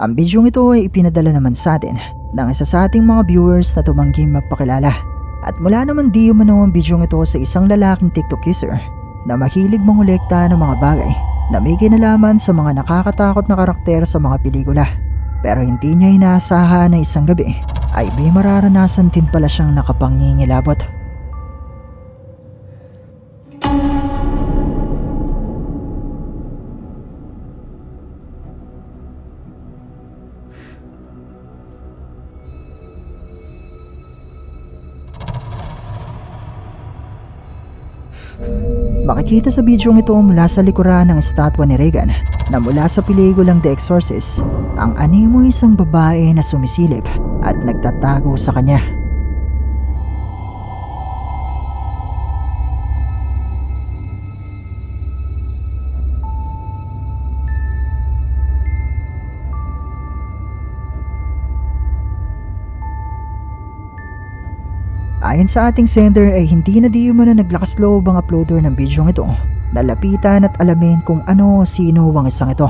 Ang bidyong ito ay ipinadala naman sa atin ng isa sa ating mga viewers na tumangging magpakilala. At mula naman di umano ang bidyong ito sa isang lalaking TikTok user na mahilig mangolekta ng mga bagay na may kinalaman sa mga nakakatakot na karakter sa mga pelikula. Pero hindi niya inaasahan na isang gabi ay may mararanasan din pala siyang nakapangingilabot. Makikita sa bidyong ito mula sa likuran ng estatwa ni Reagan na mula sa pelikulang The Exorcist, ang animo isang babae na sumisilip at nagtatago sa kanya. Ayon sa ating sender ay hindi na di umano naglakas loob ang uploader ng bidyong ito na lapitan at alamin kung ano sino ang isang ito.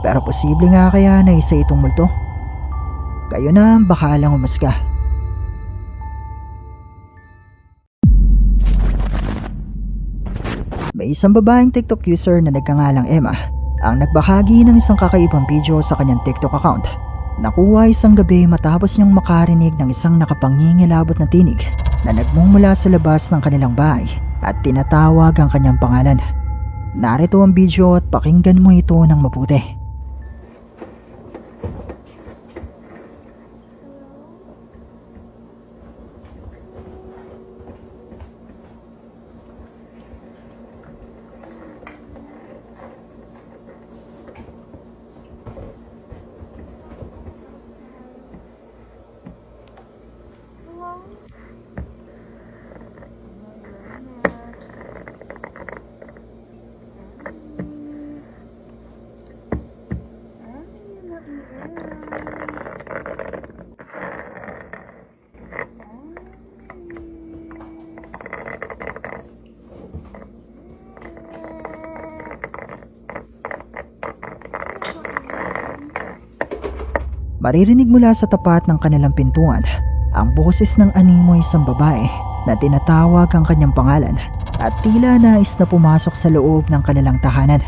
Pero posible nga kaya na isa itong multo? Kayo na ang bakalang umusga. May isang babaeng TikTok user na nagkangalang Emma ang nagbahagi ng isang kakaibang video sa kanyang TikTok account. Nakuha isang gabi matapos niyang makarinig ng isang nakapangingilabot na tinig na nagmumula sa labas ng kanilang bahay at tinatawag ang kanyang pangalan. Narito ang video at pakinggan mo ito ng mabuti. Maririnig mula sa tapat ng kanilang pintuan ang boses ng animo isang babae na tinatawag ang kanyang pangalan at tila nais na pumasok sa loob ng kanilang tahanan.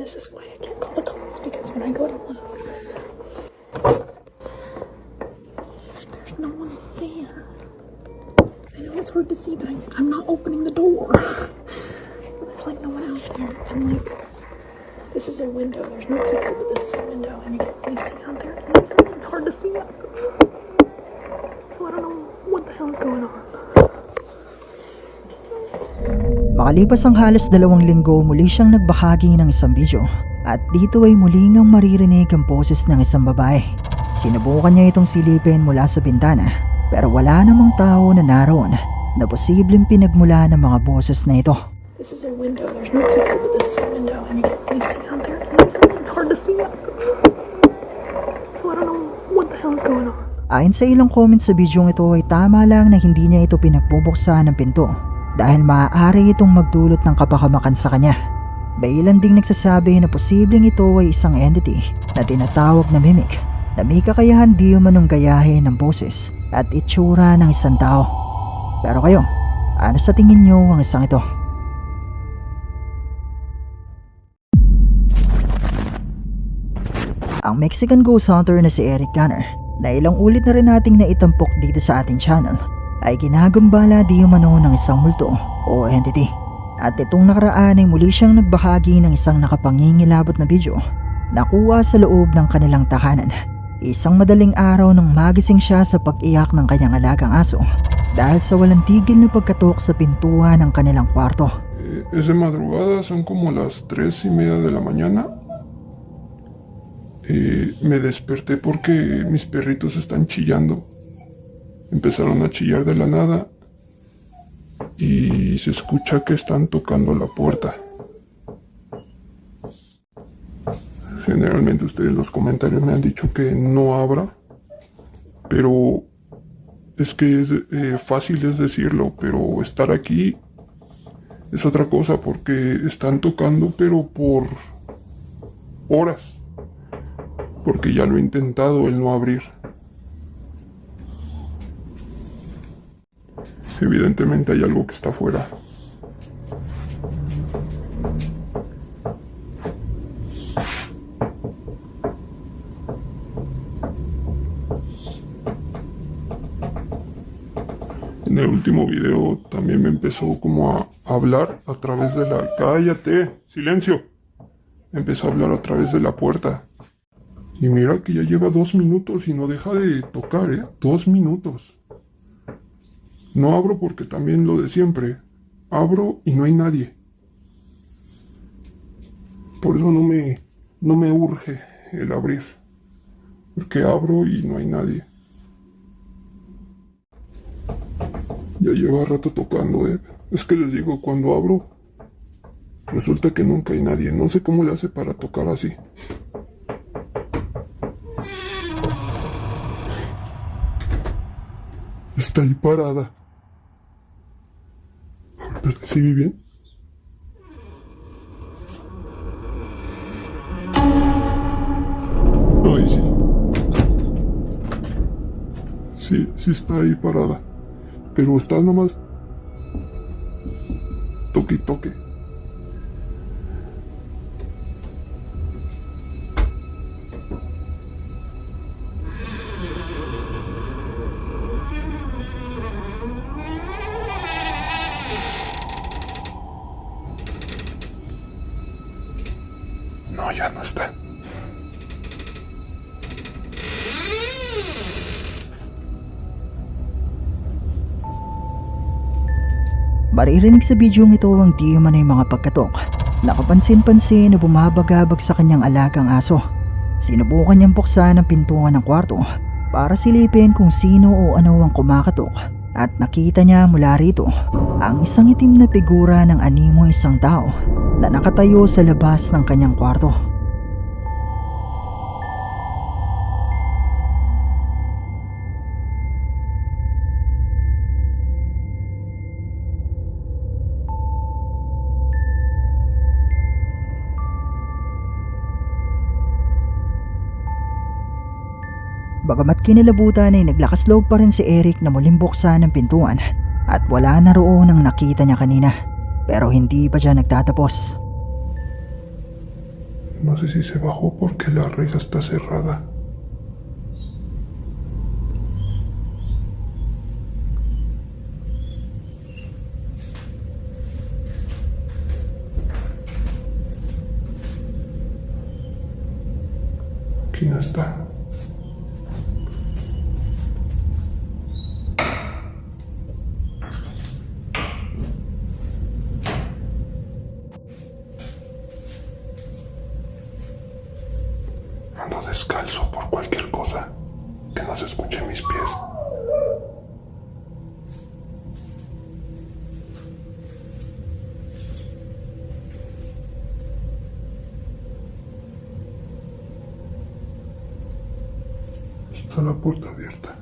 And this is why I can't call the cops because when I go to look, there's no one there. I know it's hard to see, but I, I'm not opening the door. there's like no one out there. And like, this is a window. There's no people, but this is a window, and you can Makalipas ang halos dalawang linggo muli siyang nagbahagi ng isang video at dito ay muli ngang maririnig ang boses ng isang babae. Sinubukan niya itong silipin mula sa bintana pero wala namang tao na naroon na posibleng pinagmula ng mga boses na ito. This is a window. There's no people, but this is a window, and you really see out there. It's hard to see out. So I don't know what the hell is going on. Ayon sa ilang comments sa bidyong ito ay tama lang na hindi niya ito pinagbubuksan ng pinto dahil maaari itong magdulot ng kapakamakan sa kanya. May ilan ding nagsasabi na posibleng ito ay isang entity na tinatawag na mimic na may kakayahan di umanong gayahin ng boses at itsura ng isang tao. Pero kayo, ano sa tingin niyo ang isang ito? Ang Mexican ghost hunter na si Eric Gunner na ilang ulit na rin nating naitampok dito sa ating channel ay ginagambala di umano ng isang multo o entity. At itong nakaraan ay muli siyang nagbahagi ng isang nakapangingilabot na video nakuha sa loob ng kanilang tahanan. Isang madaling araw nang magising siya sa pag-iyak ng kanyang alagang aso dahil sa walang tigil na pagkatok sa pintuan ng kanilang kwarto. Eh, es de madrugada, son como las tres y media de la mañana. eh, me desperté porque mis perritos están chillando. Empezaron a chillar de la nada y se escucha que están tocando la puerta. Generalmente ustedes los comentarios me han dicho que no abra, pero es que es eh, fácil es decirlo, pero estar aquí es otra cosa porque están tocando pero por horas. Porque ya lo he intentado el no abrir. Evidentemente hay algo que está afuera. En el último video también me empezó como a hablar a través de la... ¡Cállate! ¡Silencio! Empezó a hablar a través de la puerta. Y mira que ya lleva dos minutos y no deja de tocar, ¿eh? Dos minutos. No abro porque también lo de siempre. Abro y no hay nadie. Por eso no me, no me urge el abrir. Porque abro y no hay nadie. Ya lleva rato tocando, ¿eh? Es que les digo, cuando abro, resulta que nunca hay nadie. No sé cómo le hace para tocar así. Está ahí parada. A ver, espérate, ¿sí vi bien? Ay, sí. Sí, sí está ahí parada. Pero está nomás. Maririnig sa bidyong ito ang di man ay mga pagkatok. Nakapansin-pansin na bumabagabag sa kanyang alagang aso. Sinubukan niyang buksan ang pintuan ng kwarto para silipin kung sino o ano ang kumakatok at nakita niya mula rito ang isang itim na figura ng animo isang tao na nakatayo sa labas ng kanyang kwarto. Bagamat kinilabutan ay naglakas loob pa rin si Eric na muling buksan ang pintuan at wala na roon ang nakita niya kanina. Pero hindi pa siya nagtatapos. No sé si se bajó porque la reja está cerrada. No está. Ando descalzo por cualquier cosa que no se escuche mis pies. Está la puerta abierta.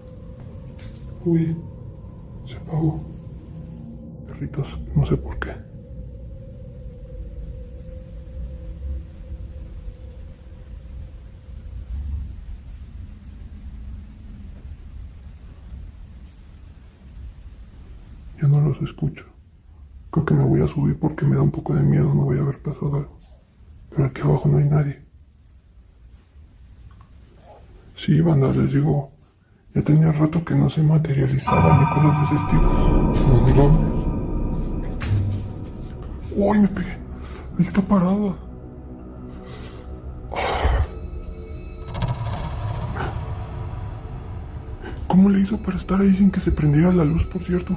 Uy, se apagó. Perritos, no sé por qué. Ya no los escucho. Creo que me voy a subir porque me da un poco de miedo, no voy a haber pasado algo. Pero aquí abajo no hay nadie. Sí, banda, les digo, ya tenía rato que no se materializaban ni cosas de ese estilo. ¡Uy, me pegué! Ahí está parada. ¿Cómo le hizo para estar ahí sin que se prendiera la luz, por cierto?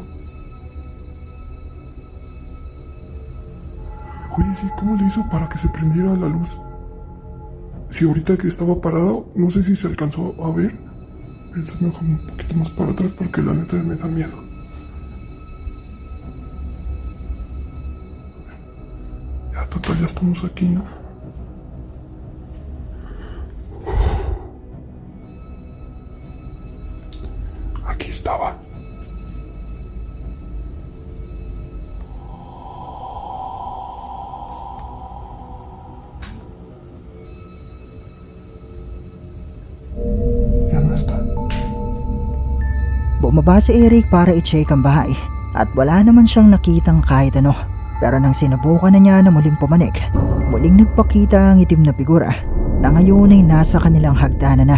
Oye, sí, ¿cómo le hizo para que se prendiera la luz? Si ahorita que estaba parado, no sé si se alcanzó a ver. Pensame un poquito más para atrás porque la neta me da miedo. Ya, total, ya estamos aquí, ¿no? Bumaba si Eric para i-check ang bahay at wala naman siyang nakitang kahit ano. Pero nang sinubukan na niya na muling pumanik, muling nagpakita ang itim na figura na ngayon ay nasa kanilang hagdanan na.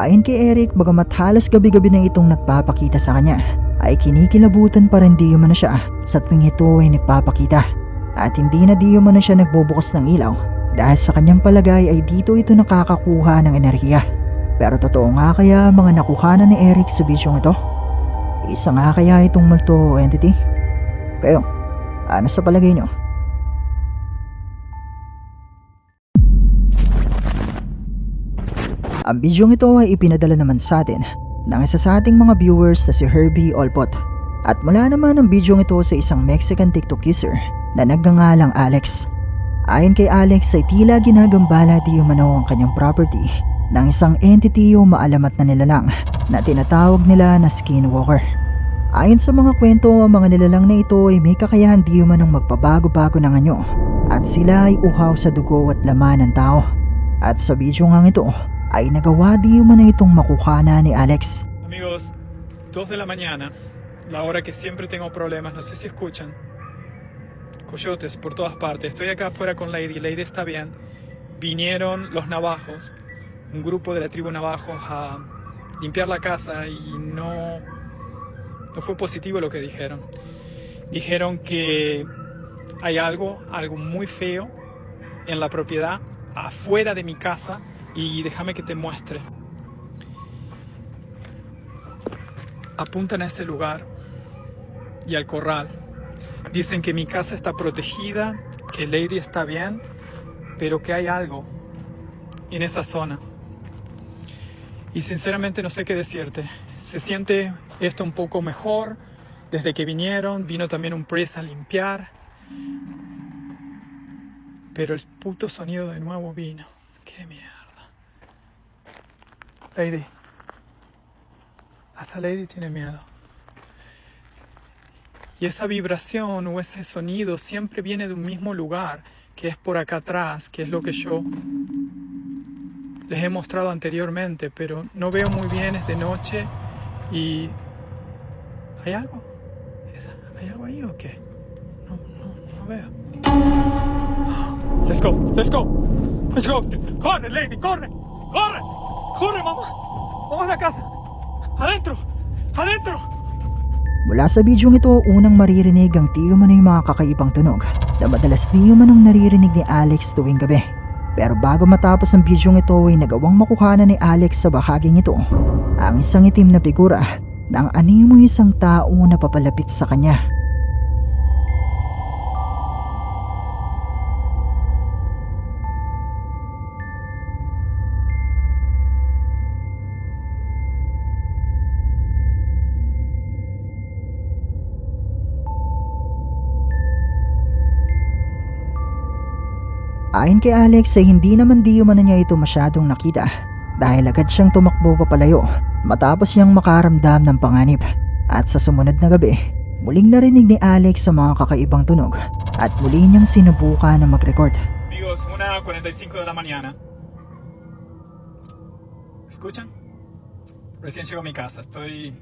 Ayon kay Eric, bagamat halos gabi-gabi na itong nagpapakita sa kanya, ay kinikilabutan pa rin di umano siya sa tuwing ito ay nagpapakita. At hindi na di umano siya nagbubukas ng ilaw dahil sa kanyang palagay ay dito ito nakakakuha ng enerhiya. Pero totoo nga kaya mga nakuha na ni Eric sa bisyong ito? Isa nga kaya itong multo entity? Kayo, ano sa palagay nyo? Ang bidyong ito ay ipinadala naman sa atin ng isa sa ating mga viewers na si Herbie Olpot. At mula naman ang bidyong ito sa isang Mexican TikTok user na nagngangalang Alex. Ayon kay Alex ay tila ginagambala di umano ang kanyang property ng isang entity o maalamat na nilalang na tinatawag nila na skinwalker. Ayon sa mga kwento, ang mga nilalang na ito ay may kakayahan di umanong magpabago-bago ng anyo at sila ay uhaw sa dugo at laman ng tao. At sa video nga ito, ay nagawa di umano itong ni Alex. Amigos, 2 de la mañana, la hora que siempre tengo problemas, no sé si escuchan. Coyotes por todas partes. Estoy acá afuera con Lady, Lady está bien. Vinieron los navajos, un grupo de la tribu navajos a limpiar la casa y no, no fue positivo lo que dijeron. Dijeron que hay algo, algo muy feo en la propiedad, afuera de mi casa, y déjame que te muestre. apuntan a ese lugar y al corral. Dicen que mi casa está protegida, que Lady está bien, pero que hay algo en esa zona. Y sinceramente no sé qué decirte. Se siente esto un poco mejor desde que vinieron. Vino también un presa a limpiar. Pero el puto sonido de nuevo vino. Qué mierda. Lady. Hasta Lady tiene miedo. Y esa vibración o ese sonido siempre viene de un mismo lugar, que es por acá atrás, que es lo que yo les he mostrado anteriormente, pero no veo muy bien, es de noche y... ¿Hay algo? ¿Es- ¿Hay algo ahí o qué? No, no, no veo. Let's go, let's go, let's go. Corre, Lady, corre, corre, corre, mamá. Vamos a casa. Adentro, adentro. Mula sa bidyong ito, unang maririnig ang di umano yung mga kakaibang tunog na madalas di umanong naririnig ni Alex tuwing gabi. Pero bago matapos ang bidyong ito ay nagawang makuhanan ni Alex sa bahaging ito ang isang itim na figura ng animo isang tao na papalapit sa kanya. Ayon kay Alex ay hindi naman di umano niya ito masyadong nakita dahil agad siyang tumakbo papalayo matapos niyang makaramdam ng panganib. At sa sumunod na gabi, muling narinig ni Alex sa mga kakaibang tunog at muli niyang sinubukan na mag-record. Amigos, 1.45 de la mañana. ¿Escuchan? Recién llego a mi casa. Estoy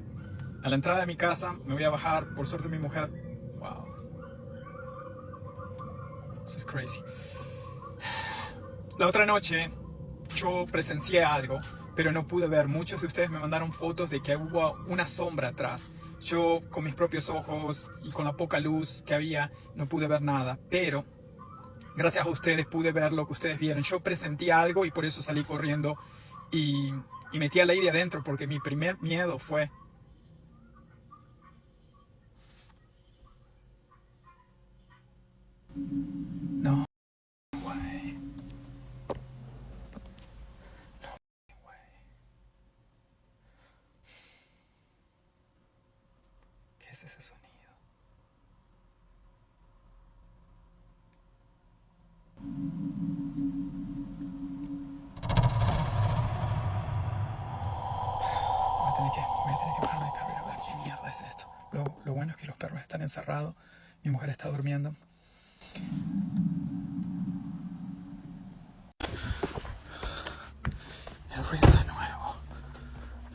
a la entrada de mi casa. Me voy a bajar. Por suerte mi mujer... Wow. This is crazy. La otra noche yo presencié algo, pero no pude ver. Muchos de ustedes me mandaron fotos de que hubo una sombra atrás. Yo con mis propios ojos y con la poca luz que había no pude ver nada, pero gracias a ustedes pude ver lo que ustedes vieron. Yo presentí algo y por eso salí corriendo y, y metí a Lady adentro porque mi primer miedo fue encerrados. Mi mujer está durmiendo. El ruido de nuevo.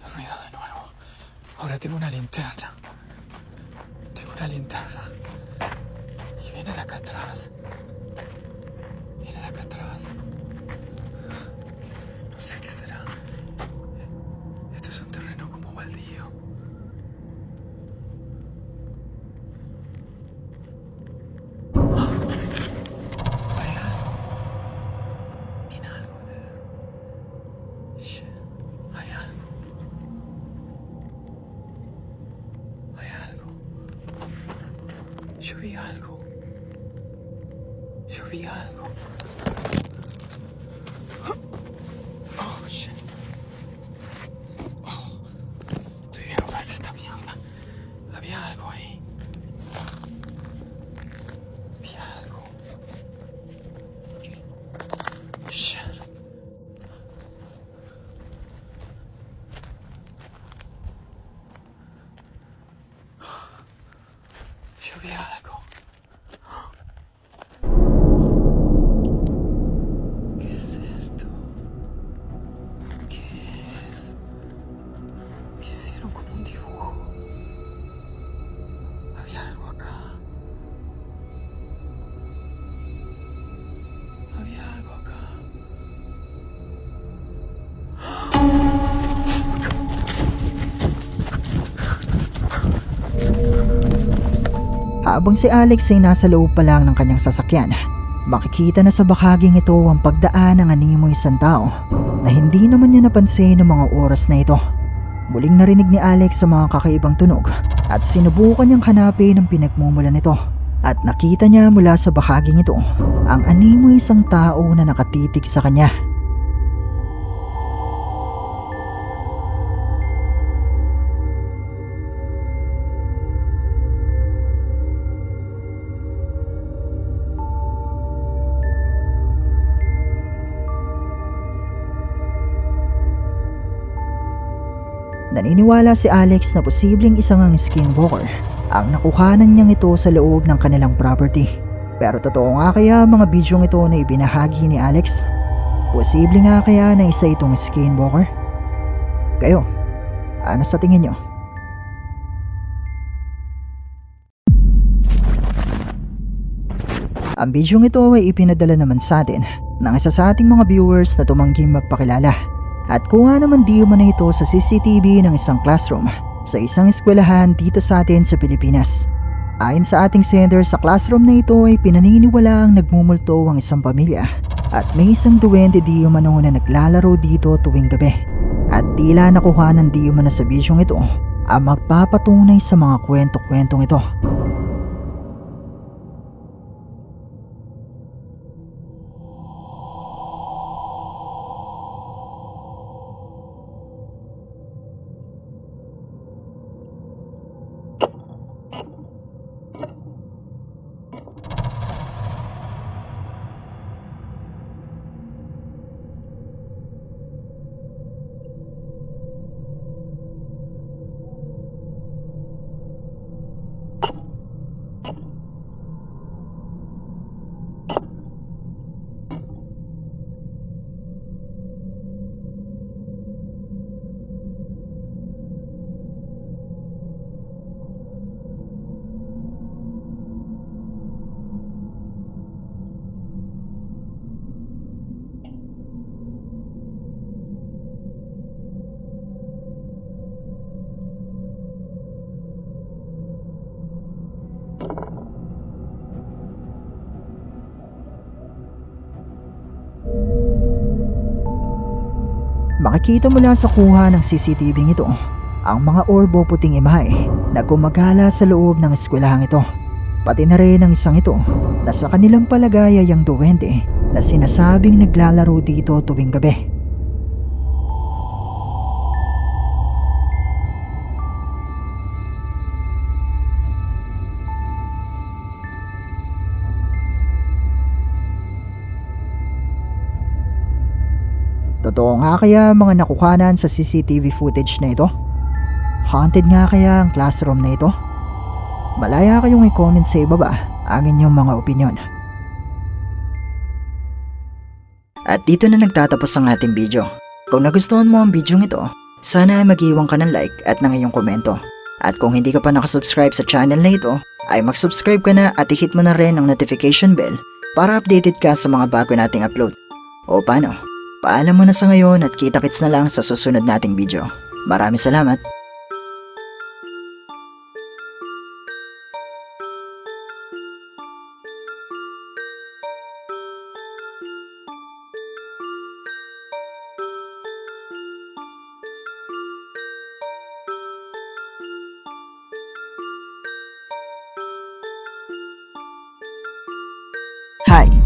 El ruido de nuevo. Ahora tengo una linterna. Tengo una linterna. Y viene de acá atrás. Viene de acá atrás. No sé qué será. Esto es un terreno como baldío. Hay algo. Tiene algo de. Shit. Hay algo. Hay algo. Yo vi algo. Yo vi algo. Habang si Alex ay nasa loob pa lang ng kanyang sasakyan, makikita na sa bahaging ito ang pagdaan ng animoy isang tao na hindi naman niya napansin ng mga oras na ito. Muling narinig ni Alex sa mga kakaibang tunog at sinubukan niyang hanapin ang pinagmumula nito. At nakita niya mula sa bahaging ito ang animoy isang tao na nakatitig sa kanya. Naniniwala si Alex na posibleng isang ang skinwalker ang nakuhanan niyang ito sa loob ng kanilang property. Pero totoo nga kaya mga bidyong ito na ibinahagi ni Alex? Posible nga kaya na isa itong skinwalker? Kayo, ano sa tingin niyo? Ang bidyong ito ay ipinadala naman sa atin ng isa sa ating mga viewers na tumangging magpakilala. At kuha naman di man ito sa CCTV ng isang classroom sa isang eskwelahan dito sa atin sa Pilipinas. Ayon sa ating sender sa classroom na ito ay pinaniniwala ang nagmumulto ang isang pamilya at may isang duwende di umano na naglalaro dito tuwing gabi. At tila nakuha ng di umano sa bidyong ito ang magpapatunay sa mga kwento-kwentong ito. Makikita mula sa kuha ng CCTV ito ang mga orbo puting imahe na gumagala sa loob ng eskwelahang ito. Pati na rin ang isang ito na sa kanilang palagay ay ang duwende na sinasabing naglalaro dito tuwing gabi. Totoo nga kaya mga nakukanan sa CCTV footage na ito? Haunted nga kaya ang classroom na ito? Malaya kayong i-comment sa ibaba ang inyong mga opinion. At dito na nagtatapos ang ating video. Kung nagustuhan mo ang video ito, sana ay mag-iwan ka ng like at ng iyong komento. At kung hindi ka pa nakasubscribe sa channel na ito, ay mag-subscribe ka na at i-hit mo na rin ang notification bell para updated ka sa mga bago nating upload. O paano? Paalam mo na sa ngayon at kita-kits na lang sa susunod nating video. Maraming salamat!